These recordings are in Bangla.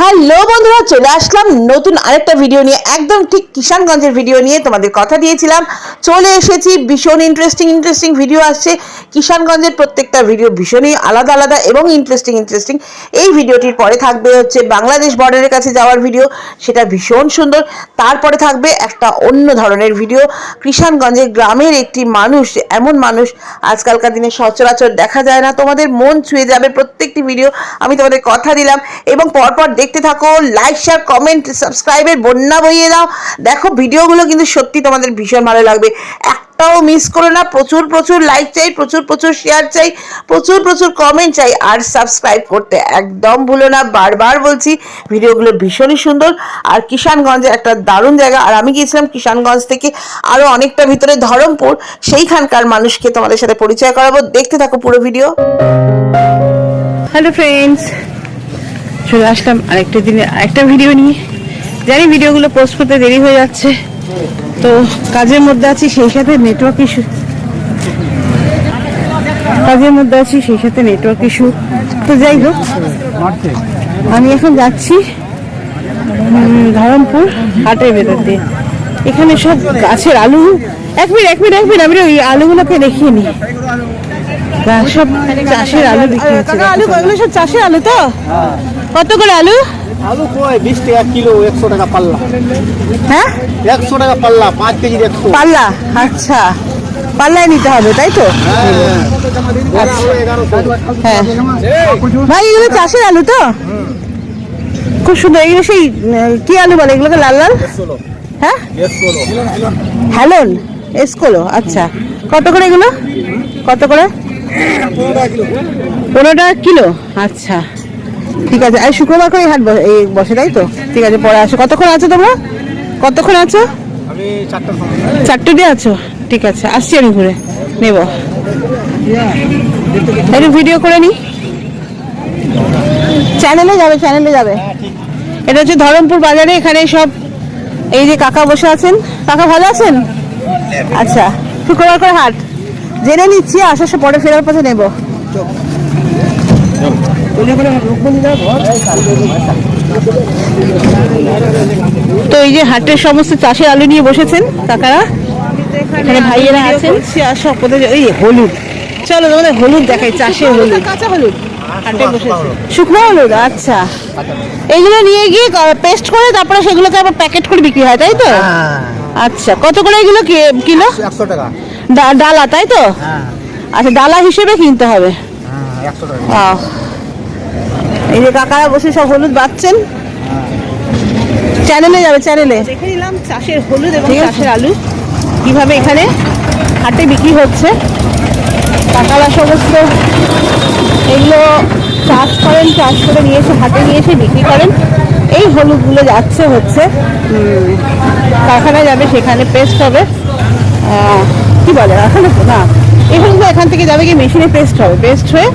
হ্যালো বন্ধুরা, চলে আসলাম নতুন আরেকটা ভিডিও নিয়ে। একদম ঠিক কিষানগঞ্জের ভিডিও নিয়ে তোমাদের কথা দিয়েছিলাম। চলে এসেছি ভীষণ ইন্টারেস্টিং ইন্টারেস্টিং ভিডিও আসছে। কিষানগঞ্জের প্রত্যেকটা ভিডিও ভীষণই আলাদা আলাদা এবং ইন্টারেস্টিং ইন্টারেস্টিং এই ভিডিওটির পরে থাকবে হচ্ছে বাংলাদেশ বর্ডারের কাছে যাওয়ার ভিডিও সেটা ভীষণ সুন্দর। তারপরে থাকবে একটা অন্য ধরনের ভিডিও কিষানগঞ্জের গ্রামের একটি মানুষ, এমন মানুষ, আজকালকার দিনে সচরাচর দেখা যায় না। তোমাদের মন ছুঁয়ে যাবে প্রত্যেকটি ভিডিও আমি তোমাদের কথা দিলাম এবং পরপর দেখতে থাকো লাইক শেয়ার কমেন্ট সাবস্ক্রাইবের বন্যা বইয়ে দাও। দেখো ভিডিওগুলো কিন্তু সত্যি তোমাদের ভীষণ ভালো লাগবে। একটাও মিস করো না। প্রচুর প্রচুর লাইক চাই, প্রচুর প্রচুর শেয়ার চাই, প্রচুর প্রচুর কমেন্ট চাই আর সাবস্ক্রাইব করতে একদম ভুলো না। বারবার বলছি, ভিডিওগুলো ভীষণই সুন্দর। আর কিষানগঞ্জের একটা দারুণ জায়গা। আর আমি গিয়েছিলাম কিষানগঞ্জ থেকে আরও অনেকটা ভিতরে ধরমপুর। সেইখানকার মানুষকে তোমাদের সাথে পরিচয় করাবো। দেখতে থাকো পুরো ভিডিও। হ্যালো ফ্রেন্ডস চলে আসলাম আরেকটা দিনে আরেকটা ভিডিও নিয়ে। জানি ভিডিওগুলো পোস্ট করতে দেরি হয়ে যাচ্ছে। তো কাজের মধ্যে আছি, সেই সাথে নেটওয়ার্ক ইস্যু কাজের মধ্যে আছি, সেই সাথে নেটওয়ার্ক ইস্যু তো যাই হোক, আমি এখন যাচ্ছি ধরমপুর হাটের ভেতর দিয়ে। এখানে সব গাছের আলু। এক মিনিট এক মিনিট এক মিনিট, আমি ওই আলুগুলোকে দেখিয়ে নিই। সব চাষের আলু বিক্রি হচ্ছে। আলু সব চাষের আলু তো? কত করে আলু? আলু কয় বিশ টাকা কিলো একশো টাকা পাল্লা। হ্যাঁ? একশো টাকা পাল্লা পাঁচ কেজির একশো। পাল্লা? আচ্ছা। পাল্লায় নিতে হবে তাই তো? হ্যাঁ ভাই এগুলো চাষের আলু তো? খুব সুন্দর এগুলো সেই কি আলু বলে? এগুলোকে লাল লাল? হ্যাঁ? হ্যালোন এসকোলো আচ্ছা। কত করে এগুলো? কত করে? পনেরো টাকা কিলো? আচ্ছা। ঠিক আছে আর শুক্রবার করে হাট এই বসে তাই তো? ঠিক আছে পরে আসো। কতক্ষণ আছো তোমরা? কতক্ষণ আছো? চারটে দিয়ে আছো? ঠিক আছে আসছি আমি ঘুরে। নেব। একটু ভিডিও করে নি? চ্যানেলে যাবে চ্যানেলে যাবে। এটা হচ্ছে ধরমপুর বাজারে এখানে সব এই যে কাকা বসে আছেন। কাকা ভালো আছেন? আচ্ছা শুক্রবার করে হাট। জেনে নিচ্ছি আসার পরে ফেরার পথে নেব। তো এই যে হাটের সমস্ত চাষের আলু নিয়ে বসেছেন কাকারা? এখানে ভাইয়েরা আছেন। সব এই হলুদ। চলো তোমাদের হলুদ দেখাই চাষের হলুদ। কাঁচা হলুদ। শুকনো হলুদ। আচ্ছা। এইগুলো নিয়ে গিয়ে পেস্ট করে তারপরে সেগুলোকে আবার প্যাকেট করে বিক্রি হয় তাই তো? আচ্ছা কত করে এগুলো কি- কিলো? একশো টাকা। ডা- ডালা তাই তো? হ্যাঁ। আচ্ছা ডালা হিসেবে কিনতে হবে। এই যে কাকারা বসে সব হলুদ বাচ্ছেন। চ্যানেলে যাবে চ্যানেলে দেখে নিলাম চাষের হলুদ এবং চাষের আলু কীভাবে এখানে হাটে বিক্রি হচ্ছে। কাকারা সমস্ত এগুলো চাষ করেন চাষ করে নিয়ে এসে হাটে নিয়ে এসে বিক্রি করেন। এই হলুদগুলো যাচ্ছে হচ্ছে উম, কারখানায় যাবে সেখানে পেস্ট হবে। কি বলে? তো না এই হলুদগুলো এখান থেকে যাবে গিয়ে মেশিনে পেস্ট হবে। পেস্ট হয়ে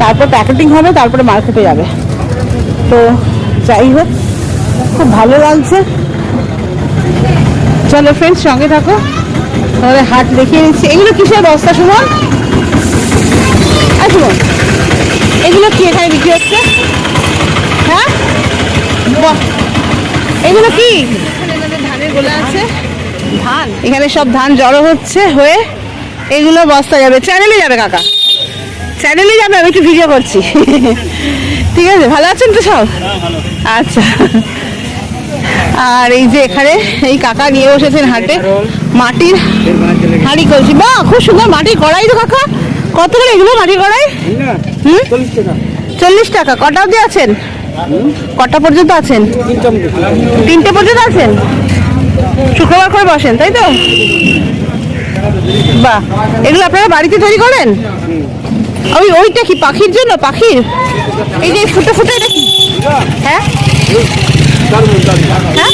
তারপর প্যাকেটিং হবে, তারপরে মার্কেটে যাবে। তো যাই হোক, খুব ভালো লাগছে। চলো ফ্রেন্ডস সঙ্গে থাকো। তাহলে হাট দেখিয়ে দিচ্ছি। এগুলো কিসের বস্তা, সুমন? আর এগুলো কি এখানে বিক্রি হচ্ছে? হ্যাঁ? এগুলো কি? ধান এখানে সব ধান জড়ো হচ্ছে হয়ে এগুলো বস্তা যাবে। চ্যানেলে যাবে, কাকা। চ্যানেলে যাবে আমি একটু ভিডিও করছি। ঠিক আছে ভালো আছেন তো সব? আচ্ছা। আর এই যে এখানে এই কাকা নিয়ে বসেছেন হাটে। মাটির হাঁড়ি কলসি। বা খুব সুন্দর মাটির কড়াই তো কাকা। কত করে এগুলো মাটির কড়াই? হুম? চল্লিশ টাকা। চল্লিশ টাকা। কটা অবধি আছেন? কটা পর্যন্ত আছেন? তিনটে পর্যন্ত আছেন? শুক্রবার করে বসেন তাই তো? বাহ এগুলো আপনারা বাড়িতে তৈরি করেন? ওই, ওইটা কি, পাখির জন্য, পাখির? এই যে ফুটে ফুটে এটা কি? হ্যাঁ? হ্যাঁ?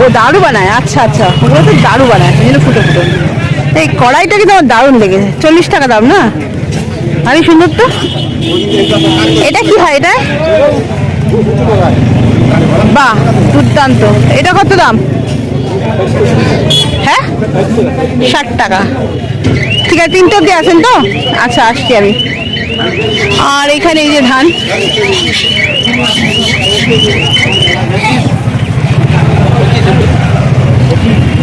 ও দারু বানায় আচ্ছা আচ্ছা। ওগুলো তো দারু বানায় এই জন্য ফুটে ফুটে। এই কড়াইটা কিন্তু আমার দারুণ লেগেছে। চল্লিশ টাকা দাম, না? আরে সুন্দর তো? এটা কি হয়, এটা? বাহ, দুর্দান্ত। এটা কত দাম? হ্যাঁ? ষাট টাকা। ঠিক আছে তিনটে অব্দি আছেন তো? আচ্ছা আসছি আমি। আর এখানে এই যে ধান।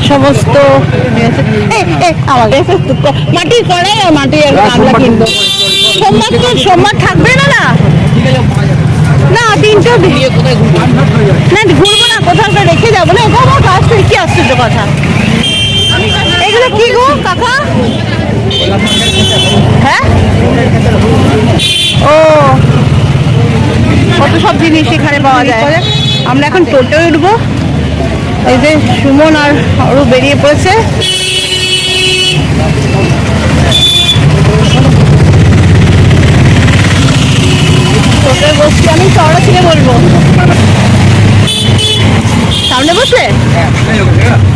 সমস্ত মাটির কড়াই আর মাটির একটা গামলা কিনবো। সোমবার তো সোমবার থাকবে না না? না তিনটে। না ঘুরবো না কোথাও রেখে যাব না। এটা আমার কাজ থেকে কি আশ্চর্য কথা? এগুলো কি গো কাকা? হ্যাঁ? ও। কত সব জিনিস এখানে পাওয়া যায়। আমরা এখন টোটোয় উঠবো। এই যে সুমন আর আরও বেরিয়ে পড়েছে। টোটোয় বসছি আমি চড়া থেকে বলব সামনে বসলে?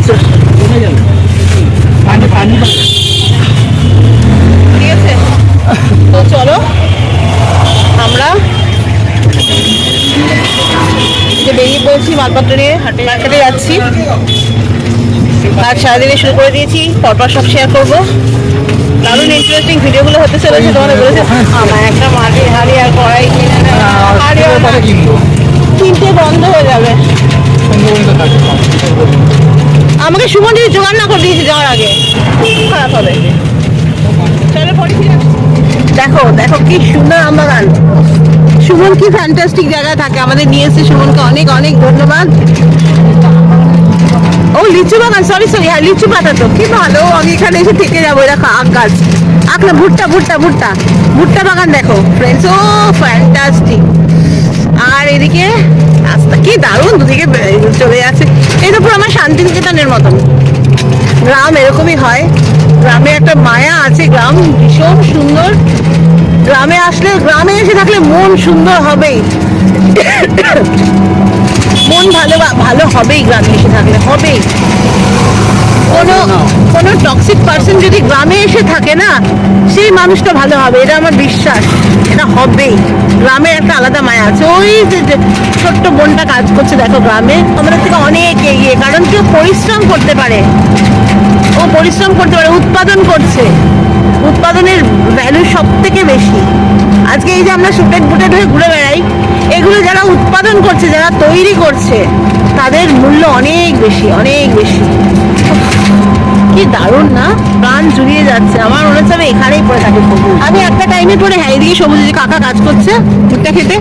ঠিক মালপত্র নিয়ে মার্কেটে যাচ্ছি। আর সারাদিনে শুরু করে দিয়েছি, পরপর সব শেয়ার করব। দারুণ ইন্টারেস্টিং ভিডিওগুলো হতে চলেছে তোমাদের বলেছে। আমার একটা মাটির হাড়ি আর কড়াই কিনতে বন্ধ হয়ে যাবে। আমাকে সুমন যদি জোগাড় না করে দিয়েছে যাওয়ার আগে। খারাপ হবে। দেখো দেখো কি সুন্দর আমবাগান সুমন কি ফ্যান্টাস্টিক জায়গায় থাকে, আমাদের নিয়ে এসে সুমনকে অনেক অনেক ধন্যবাদ। ও, লিচু বাগান সরি সরি হ্যাঁ লিচু পাতা তো, কি ভালো, আমি এখানে এসে থেকে যাব এরকম আখ গাছ। আখ না, ভুট্টা ভুট্টা ভুট্টা। ভুট্টা বাগান দেখো ফ্রেন্ডস ও ফ্যান্টাস্টিক আর এদিকে রাস্তা, কি দারুণ, দুদিকে চলে যাচ্ছে। এটা পুরো আমার শান্তিনিকেতনের মতন। গ্রাম এরকমই হয়। গ্রামে একটা মায়া আছে, গ্রাম ভীষণ সুন্দর। গ্রামে আসলে গ্রামে এসে থাকলে মন সুন্দর হবেই। মন ভালো ভালো হবেই গ্রামে এসে থাকলে হবেই। কোনো কোনো টক্সিক পার্সন যদি গ্রামে এসে থাকে না সেই মানুষটা ভালো হবে এটা আমার বিশ্বাস। এটা হবেই। গ্রামের একটা আলাদা মায়া আছে। ওই যে ছোট্ট বোনটা কাজ করছে দেখো গ্রামে আমাদের থেকে অনেক এগিয়ে কারণ কেউ পরিশ্রম করতে পারে। ও পরিশ্রম করতে পারে উৎপাদন করছে। উৎপাদনের সব থেকে বেশি। আজকে এই যে আমরা সুটেড বুটেড হয়ে ঘুরে বেড়াই, এগুলো যারা উৎপাদন করছে, যারা তৈরি করছে, তাদের মূল্য অনেক বেশি অনেক বেশি। কি দারুণ না? প্রাণ জুড়িয়ে যাচ্ছে। আমার মনে হচ্ছে আমি এখানেই পড়ে থাকি আমি একটা টাইমে পরে হ্যাঁ এদিকে সবুজ কাকা কাজ করছে ভুট্টা খেতে।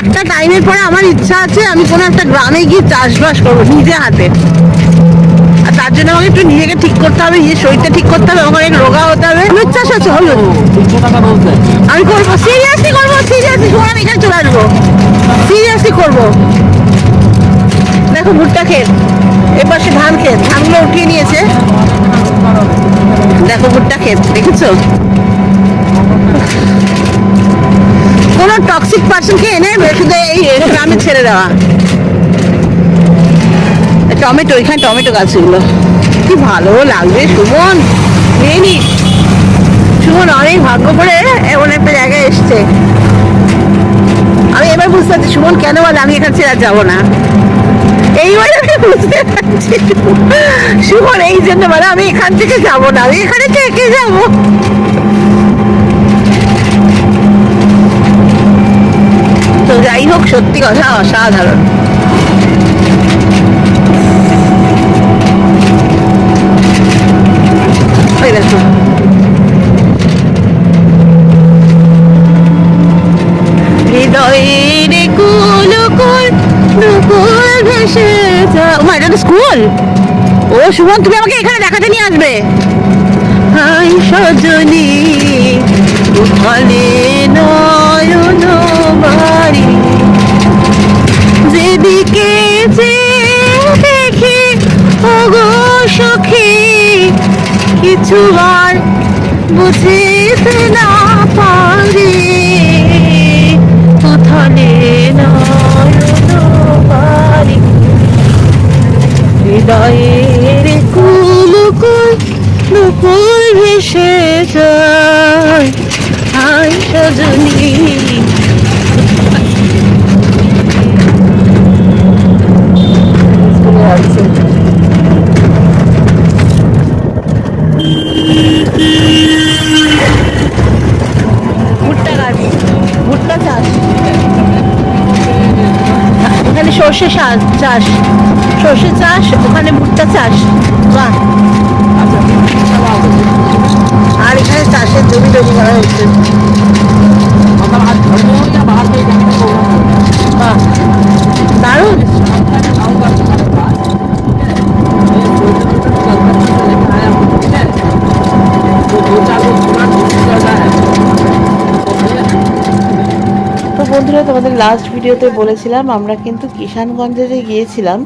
একটা টাইমের পরে আমার ইচ্ছা আছে আমি কোনো একটা গ্রামে গিয়ে চাষবাস করব নিজে হাতে। তার জন্য আমাকে একটু নিজেকে ঠিক করতে হবে নিজের শরীরটা ঠিক করতে হবে আমাকে অনেক রোগা হতে হবে। হলুদ চাষ আছে হলুদ আমি করব সিরিয়াসলি করব সিরিয়াসলি শোন আমি এখানে চলে আসব। সিরিয়াসলি করব। দেখো ভুট্টা ক্ষেত এ পাশে ধান ক্ষেত ধানগুলো উঠিয়ে নিয়েছে। দেখো ভুট্টা ক্ষেত দেখেছ? কোনো টক্সিক পার্সনকে এনে শুধু এই গ্রামে ছেড়ে দেওয়া। টমেটো, এখানে টমেটো গাছগুলো। কি ভালো লাগবে সুমন। নিয়ে সুমন, অনেক ভাগ্য করে এমন একটা জায়গায় এসছে। আমি এবার বুঝতে পারছি, সুমন কেন বলে আমি এখান ছেড়ে যাব না? এইবার আমি বুঝতে পারছি। সুমন, এই জন্য বলে আমি এখান থেকে যাব না, আমি এখানে থেকে যাব। তো যাই হোক, সত্যি কথা, অসাধারণ। হৃদয়ের কুল কুল দুকুল ভেসে ও এটা তো স্কুল ও সুমন, তুমি আমাকে এখানে দেখাতে নিয়ে আসবে। হাই সজনী উঠালে নয়ন বাড়ি। যেদিকে যে দেখি, ওগো সখী, কিছু আর বুঝিতে না পারি। বাড়ি। হৃদয়ের কুলকুল কুল ভেসে সর্ষে চাষ। সর্ষে চাষ, ওখানে ভুট্টা চাষ। বাহ। আর এখানে চাষের জমি তৈরি করা হয়েছে বাহ দারুণ তো বন্ধুরা, তোমাদের লাস্ট ভিডিওতে বলেছিলাম, আমরা কিন্তু কিষানগঞ্জে যে গিয়েছিলাম,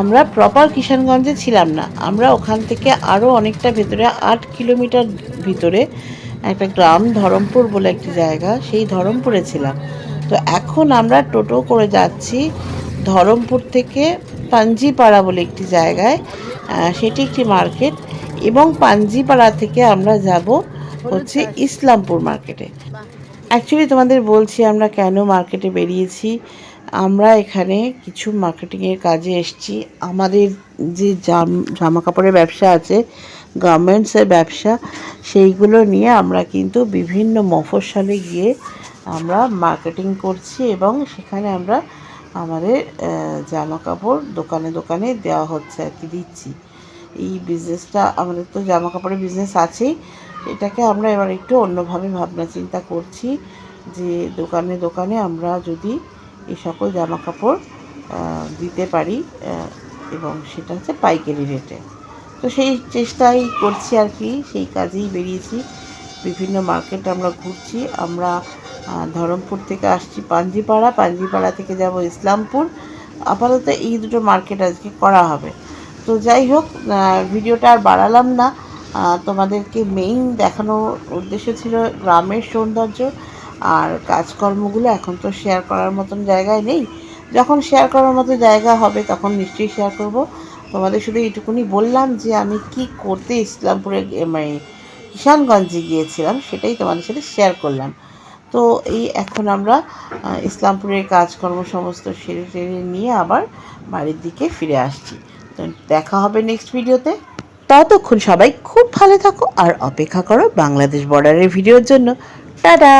আমরা প্রপার কিষানগঞ্জে ছিলাম না। আমরা ওখান থেকে আরও অনেকটা ভেতরে, আট কিলোমিটার ভিতরে একটা গ্রাম, ধরমপুর বলে একটি জায়গা, সেই ধরমপুরে ছিলাম। তো এখন আমরা টোটো করে যাচ্ছি ধরমপুর থেকে পাঞ্জিপাড়া বলে একটি জায়গায় সেটি একটি মার্কেট এবং পাঞ্জিপাড়া থেকে আমরা যাব হচ্ছে ইসলামপুর মার্কেটে। অ্যাকচুয়ালি তোমাদের বলছি, আমরা কেন মার্কেটে বেরিয়েছি? আমরা এখানে কিছু মার্কেটিংয়ের কাজে এসেছি। আমাদের যে জাম কাপড়ের ব্যবসা আছে গার্মেন্টসের ব্যবসা, সেইগুলো নিয়ে আমরা কিন্তু বিভিন্ন মফস্বলে গিয়ে আমরা মার্কেটিং করছি এবং সেখানে আমরা আমাদের জামা কাপড় দোকানে দোকানে দেওয়া হচ্ছে আর কি, দিচ্ছি। এই বিজনেসটা আমাদের তো জামা কাপড়ের বিজনেস আছেই। এটাকে আমরা এবার একটু অন্যভাবে ভাবনা চিন্তা করছি যে দোকানে দোকানে আমরা যদি এই সকল জামা কাপড় দিতে পারি এবং সেটা হচ্ছে পাইকারি রেটে। তো সেই চেষ্টাই করছি আর কি, সেই কাজেই বেরিয়েছি। বিভিন্ন মার্কেট আমরা ঘুরছি, আমরা ধরমপুর থেকে আসছি পাঞ্জিপাড়া পাঞ্জিপাড়া থেকে যাব ইসলামপুর। আপাতত এই দুটো মার্কেট আজকে করা হবে। তো যাই হোক ভিডিওটা আর বাড়ালাম না। তোমাদেরকে মেইন দেখানোর উদ্দেশ্য ছিল গ্রামের সৌন্দর্য আর কাজকর্মগুলো এখন তো শেয়ার করার মতন জায়গায় নেই। যখন শেয়ার করার মতো জায়গা হবে তখন নিশ্চয়ই শেয়ার করব। তোমাদের শুধু এইটুকুনি বললাম যে আমি কি করতে ইসলামপুরে মানে কিষানগঞ্জে গিয়েছিলাম সেটাই তোমাদের সাথে শেয়ার করলাম। তো এই এখন আমরা ইসলামপুরের কাজকর্ম সমস্ত সেরে টেরে নিয়ে আবার বাড়ির দিকে ফিরে আসছি। তো দেখা হবে নেক্সট ভিডিওতে ততক্ষণ সবাই খুব ভালো থাকো আর অপেক্ষা করো বাংলাদেশ বর্ডারের ভিডিওর জন্য। টাটা!